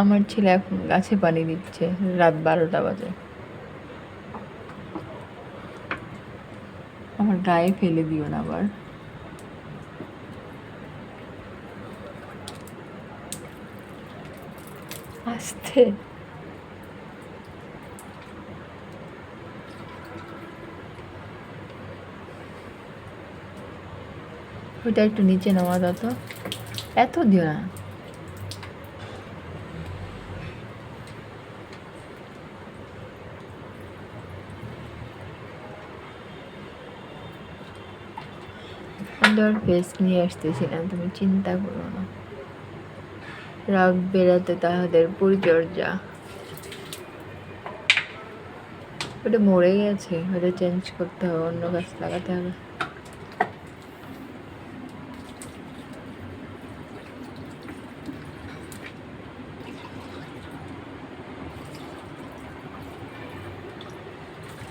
আমার ছেলে এখন গাছে পানি দিচ্ছে রাত বারোটা বাজে। আমার গায়ে ফেলে দিও না আবার। আসতে। ওইটা একটু নিচে নামা দাও তো। এত দিও না। সুন্দর ফেস নিয়ে আসতেছিলাম, তুমি চিন্তা করো না। রাগ বেড়াতে তাহাদের পরিচর্যা। ওটা মরে গেছে, ওটা চেঞ্জ করতে হবে, অন্য গাছ লাগাতে হবে।